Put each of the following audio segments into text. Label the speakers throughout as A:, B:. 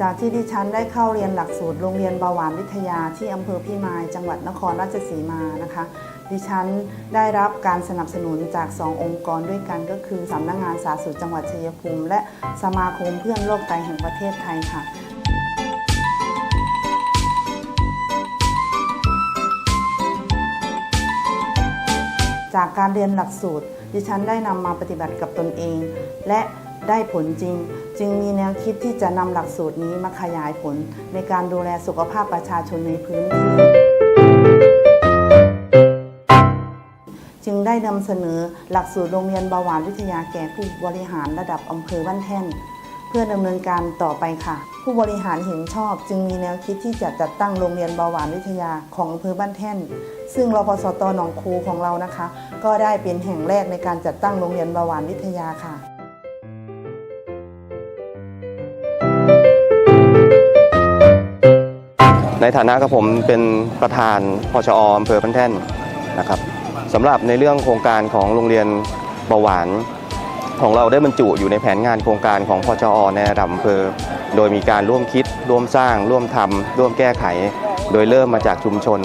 A: จากที่ดิฉันได้เข้าเรียนหลักสูตรโรงเรียนเบาหวานวิทยาที่อำเภอพิมาย จังหวัดนครราชสีมานะคะ ดิฉันได้รับการสนับสนุนจาก 2 องค์กรด้วยกันก็คือสำนักงงานสาธารณสุขจังหวัดชัยภูมิ และสมาคมเพื่อนโรคไตแห่งประเทศไทยค่ะจากการเรียนหลักสูตร ดิฉันได้นำมาปฏิบัติกับตนเอง และ ได้ผลจริง จึงมีแนวคิดที่จะนำหลักสูตรนี้มาขยายผลในการดูแลสุขภาพประชาชนในพื้นที่จึงได้นำเสนอหลักสูตรโรงเรียนเบาหวานวิทยาแก่ผู้บริหารระดับอำเภอบ้านแท่น เพื่อดำเนินการต่อไปค่ะ ผู้บริหารเห็นชอบ จึงมีแนวคิดที่จะจัดตั้งโรงเรียนเบาหวานวิทยาของอำเภอบ้านแท่น ซึ่งรพสตหนองคูของเรานะคะ ก็ได้เป็นแห่งแรกในการจัดตั้งโรงเรียนเบาหวานวิทยาค่ะ
B: ในฐานะกับผมเป็นประธานพชออำเภอพันแท่นนะครับสำหรับในเรื่องโครงการของโรงเรียนเบาหวาน ของเราได้บรรจุอยู่ในแผนงานโครงการของพชอในระดับอำเภอ โดยมีการร่วมคิด ร่วมสร้าง ร่วมทำร่วมแก้ไข โดยเริ่มมาจากชุมชน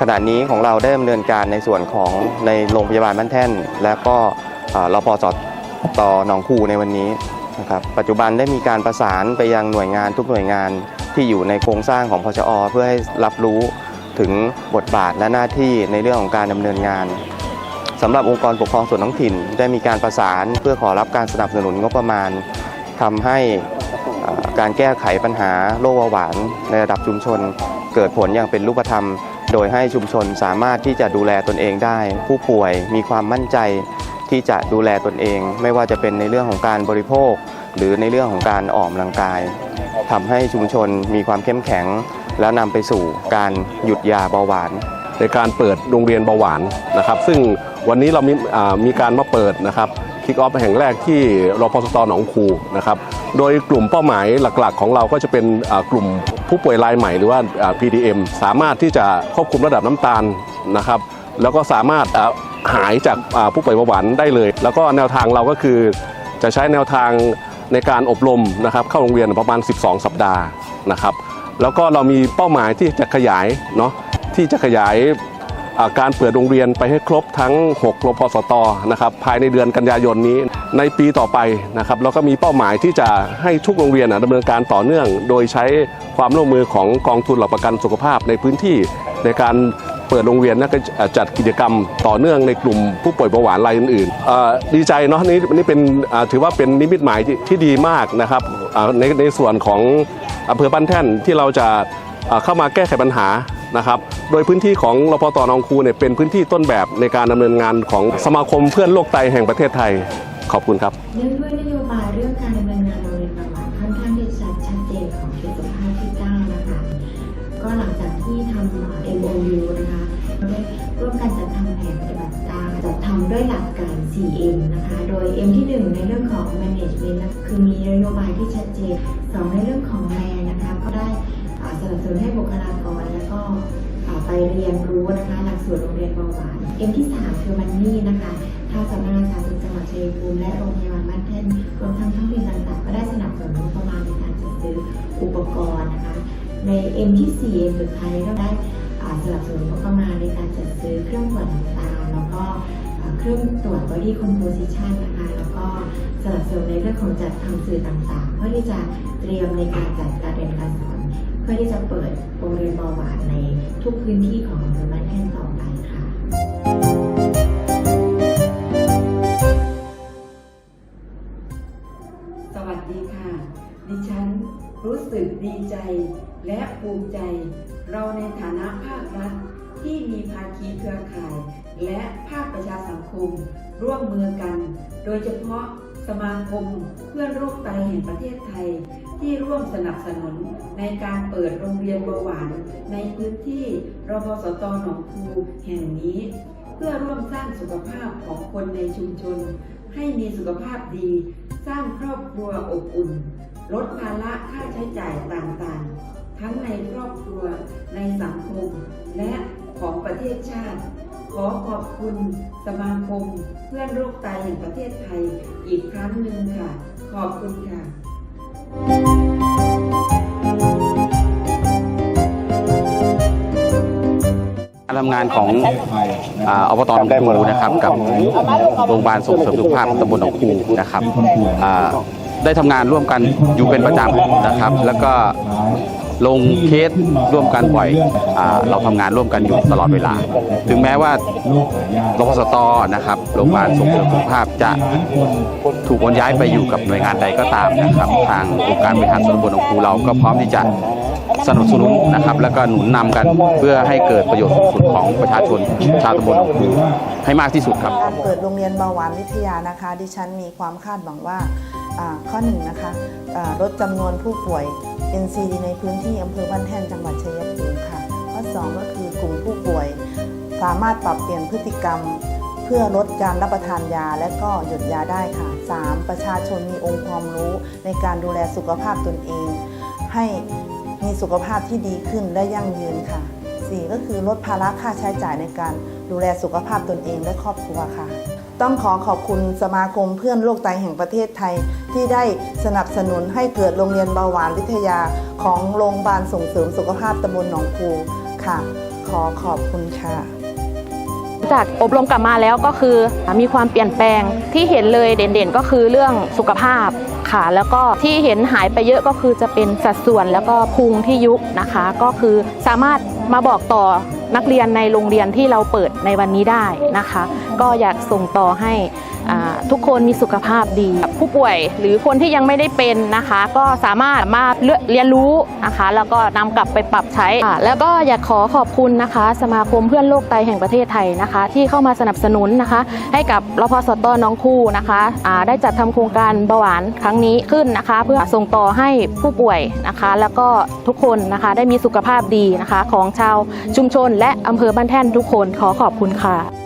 B: ขณะนี้ของเราได้ดำเนินการในส่วนของในโรงพยาบาลบ้านแท่น และก็เอ่อรพสตหนองคูในวันนี้นะครับปัจจุบันได้มีการประสานไปยังหน่วยงานทุกหน่วยงาน ที่อยู่ในโครงสร้างของพชอเพื่อให้รับรู้ถึงบทบาทและหน้าที่ในเรื่องของการดำเนินงานสำหรับองค์กรปกครองส่วนท้องถิ่น ได้มีการประสานเพื่อขอรับการสนับสนุนงบประมาณทำให้การแก้ไขปัญหาโรคเบาหวานในระดับชุมชน เกิดผลอย่างเป็นรูปธรรม โดยให้ชุมชนสามารถที่จะดูแลตนเองได้ ผู้ป่วยมีความมั่นใจที่จะดูแลตนเอง ไม่ว่าจะเป็นในเรื่องของการบริโภค หรือในเรื่องของการออกกำลังกายทำให้ชุมชนมีความเข้มแข็ง แล้วนำไปสู่การหยุดยาเบาหวาน
C: ในการเปิดโรงเรียนเบาหวานนะครับ ซึ่งวันนี้เรามีมีการมาเปิดนะครับคิกออฟแห่งแรกที่รพสตหนองคูนะครับโดยกลุ่มเป้าหมายหลักๆ ของเราก็จะเป็นกลุ่มผู้ป่วยรายใหม่หรือว่า PDM สามารถที่จะควบคุมระดับน้ำตาลนะครับ แล้วก็สามารถหายจากผู้ป่วยเบาหวานได้เลย แล้วก็แนวทางเราก็คือจะใช้แนวทาง ในการอบรมนะครับเข้าโรงเรียนประมาณ 12 สัปดาห์นะครับ แล้วก็เรามีเป้าหมายที่จะขยายเนาะที่จะขยายาการเปิดโรงเรียนไปให้ครบทั้ง6รพสตนะครับภายในเดือนกันยายนนี้ในปีต่อไปนะครับแล้วก็มีเป้าหมายที่จะให้ทุกโรงเรียนอะดำเนินการต่อเนื่อง โดยใช้ความร่วมมือของกองทุนหลักประกันสุขภาพในพื้นที่ในการ เปิดโรงเรียนและก็จัดกิจกรรมต่อเนื่องในกลุ่มผู้ป่วยเบาหวานรายอื่นๆเอ่อดีใจเนาะนี่นี่เป็นถือว่าเป็นนิมิตหมายที่ที่ดีมากนะครับในในส่วนของอำเภอบ้านแท่นที่เราจะเข้ามาแก้ไขปัญหานะครับ โดยพื้นที่ของรพตนองคูเนี่ยเป็นพื้นที่ต้นแบบในการดำเนินงานของสมาคมเพื่อนโรคไตแห่งประเทศไทย ขอบคุณ
D: ครับำด้วยหลักการ 4M นะคะ โดย M ที่ 1 ในเรื่องของ management นะคือมีนโยบายที่ชัดเจน 2 ในเรื่องของแมนะคะ ก็ได้สนับสนุนให้บุคลากรแล้วก็ไปเรียนรู้นะคะหลักสูตรโรงเรียนเบาหวาน M ที่ 3 คือมันนี่นะคะทาสำนักงานสาธารณสุขจังหวัดชัยภูมิและโรงพยาบาลบ้านแท่นรวมทั้งท้องถิ่นต่างๆ ก็ได้สนับสนุนงบประมาณในการจัดซื้ออุปกรณ์นะคะ ใน M ที่ 4 M สุดท้ายก็ได้สนับสนุนงบประมาณในการจัดซื้อเครื่องตรวจน้ำตาแล้วก็ เครื่องตรวจ body composition นะคะ แล้วก็สนับสนุนในเรื่องของจัดทำสื่อต่างๆ เพื่อที่จะเตรียมในการจัดการเรียนการสอน เพื่อที่จะเปิดโรงเรียนเบาหวานในทุกพื้นที่ของอำเภอบ้านแท่นต่อไปค่ะ
E: สวัสดีค่ะ ดิฉันรู้สึกดีใจและภูมิใจ เราในฐานะภาครัฐที่มีภาคีเครือข่าย และภาคประชาสังคมร่วมมือกัน โดยเฉพาะสมาคมเพื่อนโรคไตแห่งประเทศไทย ที่ร่วมสนับสนุนในการเปิดโรงเรียนเบาหวานในพื้นที่รพสตหนองคูแห่งนี้ เพื่อร่วมสร้างสุขภาพของคนในชุมชน ให้มีสุขภาพดี สร้างครอบครัวอบอุ่น ลดภาระค่าใช้จ่ายต่างๆ ทั้งในครอบครัวในสังคม และของประเทศชาติ ขอขอบคุณสมาคมเพื่อนโรคไตแห่งประเทศไทยอีกครั้งหนึ่งค่ะ ขอบคุณค่ะ การ
F: ทำงานของอบตหนองคูนะครับกับโรงพยาบาลส่งเสริมสุขภาพตำบลหนองคูนะครับได้ทำงานร่วมกันอยู่เป็นประจำนะครับ แล้วก็ ลงเคสร่วมกันบ่อยอเราทำงานร่วมกันอยู่ตลอดเวลา ถึงแม้ว่ารพสตนะครับโรงพยาบาลส่งเสริมสุขภาพจะถูกโอนย้ายไปอยู่กับหน่วยงานใดก็ตามนะครับ ทางองค์การบริหารส่วนตำบลหนองคูเราก็พร้อมที่จะสนับสนุนนะครับแล้วก็หนุนนำกันเพื่อให้เกิดประโยชน์สูงสุดของประชาชนชาวตำบลหนองคูให้มากที่สุดครับ
A: การเปิดโรงเรียนเบาหวานวิทยานะคะ ดิฉันมีความคาดหวังว่า ข้อหนึ่งนะคะลดจำนวนผู้ป่วย NCD ในพื้นที่อำเภอบ้านแท่นจังหวัดชัยภูมิค่ะ ข้อสองก็คือกลุ่มผู้ป่วย สามารถปรับเปลี่ยนพฤติกรรม เพื่อลดการรับประทานยาและก็หยุดยาได้ค่ะ 3. ประชาชนมีองค์ความรู้ในการดูแลสุขภาพตนเอง ให้มีสุขภาพที่ดีขึ้นและยั่งยืนค่ะ 4. ก็คือลดภาระค่าใช้จ่ายในการดูแลสุขภาพตนเองและครอบครัวค่ะ ต้องขอขอบคุณสมาคมเพื่อนโรคไตแห่งประเทศไทย ที่ได้สนับสนุนให้เกิดโรงเรียนเบาหวานวิทยาของโรงพยาบาลส่งเสริมสุขภาพตำบลหนองคูค่ะ ขอขอบคุณค่ะ
G: จากอบรมกลับมาแล้วก็คือมีความเปลี่ยนแปลงที่เห็นเลยเด่นๆ ก็คือเรื่องสุขภาพค่ะ แล้วก็ที่เห็นหายไปเยอะก็คือจะเป็นสัดส่วนแล้วก็พุงที่ยุบนะคะ ก็คือสามารถมาบอกต่อนักเรียนในโรงเรียนที่เราเปิดในวันนี้ได้นะคะ ก็อยากส่งต่อให้ ทุกคนมีสุขภาพดี ผู้ป่วยหรือคนที่ยังไม่ได้เป็นนะคะ ก็สามารถมาเรียนรู้นะคะ แล้วก็นำกลับไปปรับใช้ แล้วก็อยากขอขอบคุณนะคะ สมาคมเพื่อนโรคไตแห่งประเทศไทยนะคะ ที่เข้ามาสนับสนุนนะคะ ให้กับรพสตน้องคู่นะคะได้จัดทำโครงการเบาหวานครั้งนี้ขึ้นนะคะ เพื่อส่งต่อให้ผู้ป่วยนะคะ แล้วก็ทุกคนนะคะได้มีสุขภาพดีนะคะ ของชาวชุมชน และอำเภอบ้านแท่นทุกคนขอขอบคุณค่ะ